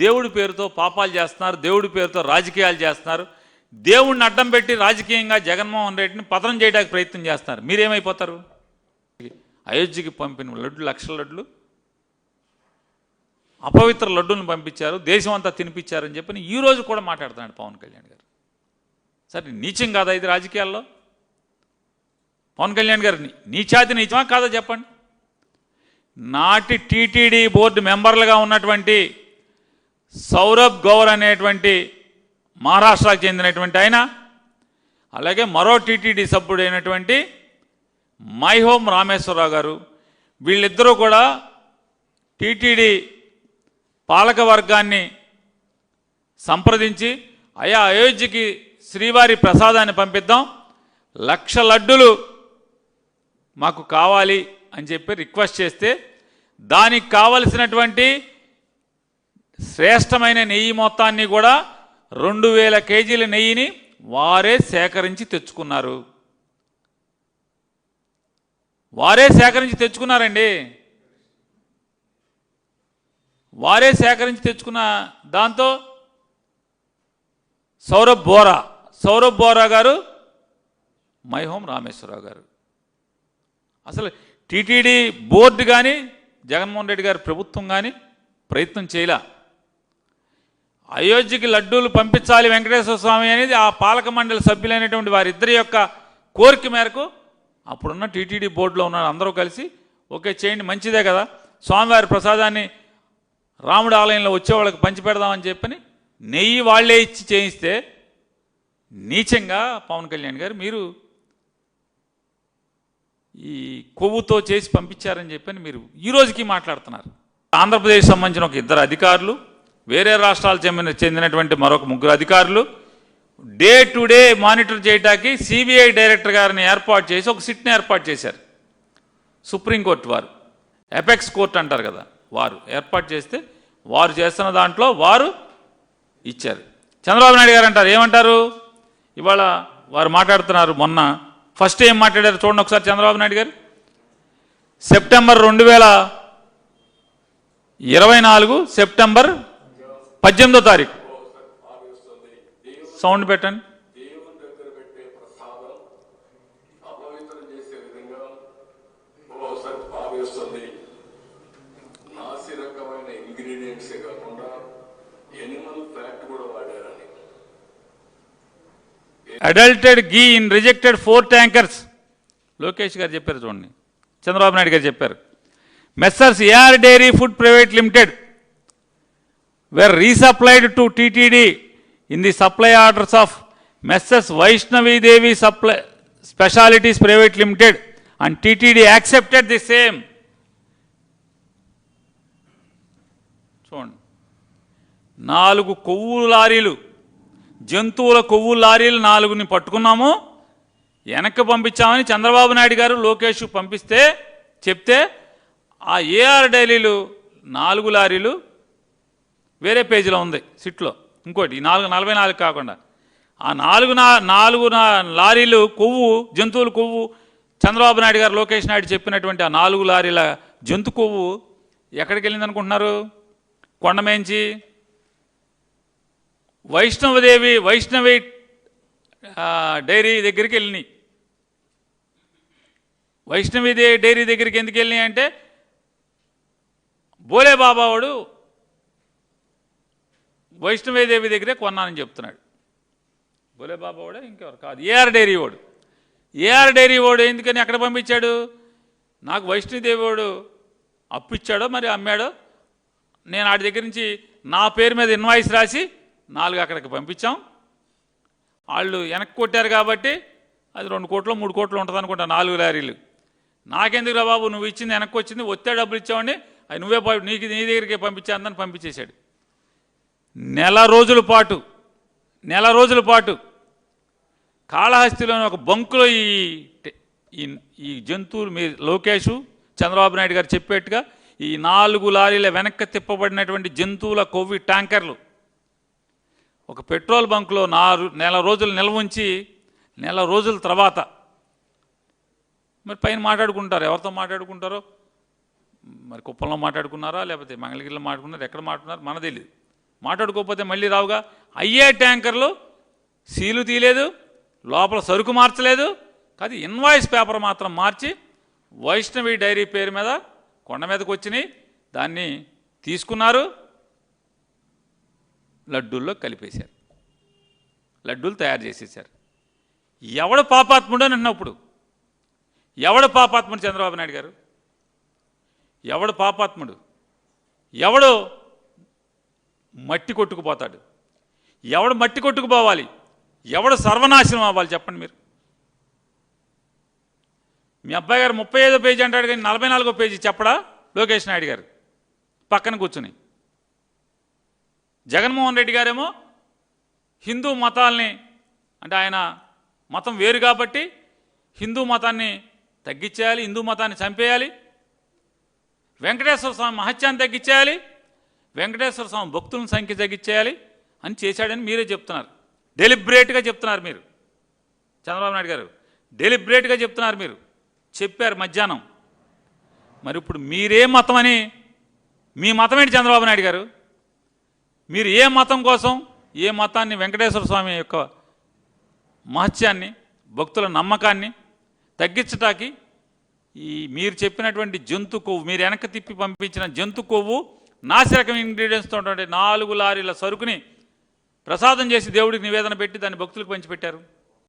దేవుడి పేరుతో పాపాలు చేస్తున్నారు దేవుడి పేరుతో రాజకీయాలు చేస్తున్నారు. దేవుడిని అడ్డం పెట్టి రాజకీయంగా జగన్మోహన్ రెడ్డిని పతనం చేయడానికి ప్రయత్నం చేస్తున్నారు. మీరేమైపోతారు? అయోధ్యకి పంపిన లడ్డు లక్షల లడ్లు అపవిత్ర లడ్డులను పంపించారు దేశం అంతా తినిపించారని చెప్పి ఈ రోజు కూడా మాట్లాడుతున్నాడు పవన్ కళ్యాణ్ గారు. సరే నీచం కాదా ఇది రాజకీయాల్లో? పవన్ కళ్యాణ్ గారు నీచాతి నీచమా కాదా చెప్పండి? నాటి టీటీడీ బోర్డు మెంబర్లుగా ఉన్నటువంటి సౌరభ్ గౌర్ అనేటువంటి మహారాష్ట్రకు చెందినటువంటి ఆయన అలాగే మరో టీటీడీ సభ్యుడైనటువంటి మైహోమ్ రామేశ్వరరావు గారు వీళ్ళిద్దరూ కూడా టీటీడీ పాలక వర్గాన్ని సంప్రదించి అయా అయోధ్యకి శ్రీవారి ప్రసాదాన్ని పంపిద్దాం లక్ష లడ్డులు మాకు కావాలి అని చెప్పి రిక్వెస్ట్ చేస్తే దానికి కావలసినటువంటి శ్రేష్టమైన నెయ్యి మొత్తాన్ని కూడా రెండు వేల కేజీల నెయ్యిని వారే సేకరించి తెచ్చుకున్నారు. వారే సేకరించి తెచ్చుకున్నారండి. వారే సేకరించి తెచ్చుకున్న దాంతో సౌరభ్ బోరా సౌరభ్ బోరా గారు మైహోం రామేశ్వరరావు గారు. అసలు టీటీడీ బోర్డు కానీ జగన్మోహన్ రెడ్డి గారి ప్రభుత్వం కానీ ప్రయత్నం చేయలే. అయోధ్యకి లడ్డూలు పంపించాలి వెంకటేశ్వర స్వామి అనేది ఆ పాలక మండలి సభ్యులైనటువంటి వారిద్దరి యొక్క కోరిక మేరకు అప్పుడున్న టీటీడీ బోర్డులో ఉన్న అందరూ కలిసి ఓకే చేయండి మంచిదే కదా. స్వామివారి ప్రసాదాన్ని రాముడి ఆలయంలో వచ్చేవాళ్ళకి పంచిపెడదామని చెప్పని నెయ్యి వాళ్ళే ఇచ్చి చేయిస్తే నీచంగా పవన్ కళ్యాణ్ గారు మీరు ఈ కొవ్వుతో చేసి పంపించారని చెప్పని మీరు ఈ రోజుకి మాట్లాడుతున్నారు. ఆంధ్రప్రదేశ్ సంబంధించిన ఒక ఇద్దరు అధికారులు వేరే రాష్ట్రాలు చెందిన చెందినటువంటి మరొక ముగ్గురు అధికారులు డే టు డే మానిటర్ చేయడానికి సిబిఐ డైరెక్టర్ గారిని ఏర్పాటు చేసి ఒక సిట్ని ఏర్పాటు చేశారు. సుప్రీంకోర్టు వారు. ఎపెక్స్ కోర్ట్ అంటారు కదా వారు ఏర్పాటు చేస్తే వారు చేస్తున్న దాంట్లో వారు ఇచ్చారు. చంద్రబాబు నాయుడు గారు అంటారు ఏమంటారు? ఇవాళ వారు మాట్లాడుతున్నారు మొన్న. ఫస్ట్ ఏం మాట్లాడారు చూడండి ఒకసారి చంద్రబాబు నాయుడు గారు. సెప్టెంబర్ రెండు వేల ఇరవై నాలుగు సెప్టెంబర్ పద్దెనిమిదో తారీఖు. సౌండ్ పెట్టండి. Adulterated ghee in rejected four tankers Lokesh garu చెప్పారు చూడండి. చంద్రబాబు నాయుడు గారు చెప్పారు. Messrs AR dairy food private limited were resupplied to TTD in the supply orders of Messrs. Vaishnavi Devi Supply Specialities Private Limited and TTD accepted the same. చూడండి నాలుగు కొవ్వు లారీలు జంతువుల కొవ్వు లారీలు నాలుగుని పట్టుకున్నాము వెనక్కి పంపించామని చంద్రబాబు నాయుడు గారు లోకేష్ పంపిస్తే చెప్తే ఆ ఏఆర్ డైలీలు నాలుగు లారీలు వేరే పేజీలో ఉంది సిట్లో. ఇంకోటి ఈ నాలుగు నలభై నాలుగు కాకుండా. ఆ నాలుగు నా నాలుగు లారీలు కొవ్వు జంతువుల కొవ్వు చంద్రబాబు నాయుడు గారు లోకేష్ నాయుడు చెప్పినటువంటి ఆ నాలుగు లారీల జంతు కొవ్వు ఎక్కడికి వెళ్ళింది అనుకుంటున్నారు కొండమేంచి వైష్ణవదేవి వైష్ణవి డైరీ దగ్గరికి వెళ్ళినాయి. వైష్ణవి డైరీ దగ్గరికి ఎందుకు వెళ్ళినాయి అంటే బోలే బాబా వాడు వైష్ణవేదేవి దగ్గరే కొన్నానని చెప్తున్నాడు. బోలే బాబా వాడే ఇంకెవరు? కాదు ఏఆర్ డైరీ వాడు. ఏఆర్ డైరీ వాడు ఎందుకని ఎక్కడ పంపించాడు? నాకు వైష్ణవదేవి వాడు అప్పిచ్చాడో మరి అమ్మాడో? నేను ఆడి దగ్గర నుంచి నా పేరు మీద ఇన్వాయిస్ రాసి నాలుగు అక్కడికి పంపించాం. వాళ్ళు వెనక్కి కొట్టారు కాబట్టి అది రెండు కోట్లు మూడు కోట్లు ఉంటుంది అనుకుంటా నాలుగు లారీలు. నాకెందుకురా బాబు నువ్వు ఇచ్చింది వెనక్కి వచ్చింది ఒత్తే డబ్బులు ఇచ్చావండి అవి నువ్వే నీకు నీ దగ్గరికి పంపించాందని పంపించేశాడు. నెల రోజుల పాటు నెల రోజుల పాటు కాళహస్తిలోని ఒక బంకులో ఈ ఈ ఈ జంతువులు మీ లోకేష్ చంద్రబాబు నాయుడు గారు చెప్పేట్టుగా ఈ నాలుగు లారీల వెనక్కి తిప్పబడినటువంటి జంతువుల కొవ్వి ట్యాంకర్లు ఒక పెట్రోల్ బంకులో నారు నెల రోజులు నిల్వ ఉంచి నెల రోజుల తర్వాత మరి పైన మాట్లాడుకుంటారు. ఎవరితో మాట్లాడుకుంటారో? మరి కుప్పంలో మాట్లాడుకున్నారా? లేకపోతే మంగళగిరిలో మాట్లాడుకున్నారా? ఎక్కడ మాట్లాడుకున్నారు? మన తెలియదు మాట్లాడుకోకపోతే మళ్ళీ రావుగా అయ్యే ట్యాంకర్లు సీలు తీయలేదు లోపల సరుకు మార్చలేదు. కాదు ఇన్వాయిస్ పేపర్ మాత్రం మార్చి వైష్ణవి డైరీ పేరు మీద కొండ మీదకి వచ్చినాయి దాన్ని తీసుకున్నారు. లడ్డూల్లో కలిపేశారు. లడ్డూలు తయారు చేసేసారు ఎవడు పాపాత్ముడు అని అన్నప్పుడు? ఎవడు పాపాత్ముడు చంద్రబాబు నాయుడు గారు? ఎవడు పాపాత్ముడు? ఎవడు మట్టి కొట్టుకుపోతాడు. ఎవడు మట్టి కొట్టుకుపోవాలి? ఎవడు సర్వనాశనం అవ్వాలి చెప్పండి మీరు? మీ అబ్బాయి గారు ముప్పై ఐదో పేజీ అంటాడు కానీ నలభై నాలుగో పేజీ చెప్పడా? లోకేష్ నాయుడు గారు. పక్కన కూర్చుని. జగన్మోహన్ రెడ్డి గారేమో హిందూ మతాల్ని అంటే ఆయన మతం వేరు కాబట్టి హిందూ మతాన్ని తగ్గించేయాలి హిందూ మతాన్ని చంపేయాలి. వెంకటేశ్వర స్వామి మహత్యాన్ని తగ్గించేయాలి. వెంకటేశ్వర స్వామి భక్తుల సంఖ్య తగ్గించేయాలి అని చేశాడని మీరే చెప్తున్నారు. డెలిబ్రేట్గా చెప్తున్నారు మీరు. చంద్రబాబు నాయుడు గారు డెలిబ్రేట్గా చెప్తున్నారు మీరు. చెప్పారు మధ్యాహ్నం. మరి ఇప్పుడు మీరే మతం అని మీ మతం ఏంటి చంద్రబాబు నాయుడు గారు? మీరు ఏ మతం కోసం ఏ మతాన్ని వెంకటేశ్వర స్వామి యొక్క మహత్యాన్ని భక్తుల నమ్మకాన్ని తగ్గించటానికి ఈ మీరు చెప్పినటువంటి జంతు కొవ్వు మీరు వెనక్కి తిప్పి పంపించిన జంతు కొవ్వు నాసిరకం ఇంగ్రీడియంట్స్తో ఉన్నటువంటి నాలుగు లారీల సరుకుని ప్రసాదం చేసి దేవుడికి నివేదన పెట్టి దాన్ని భక్తులకు పంచిపెట్టారు.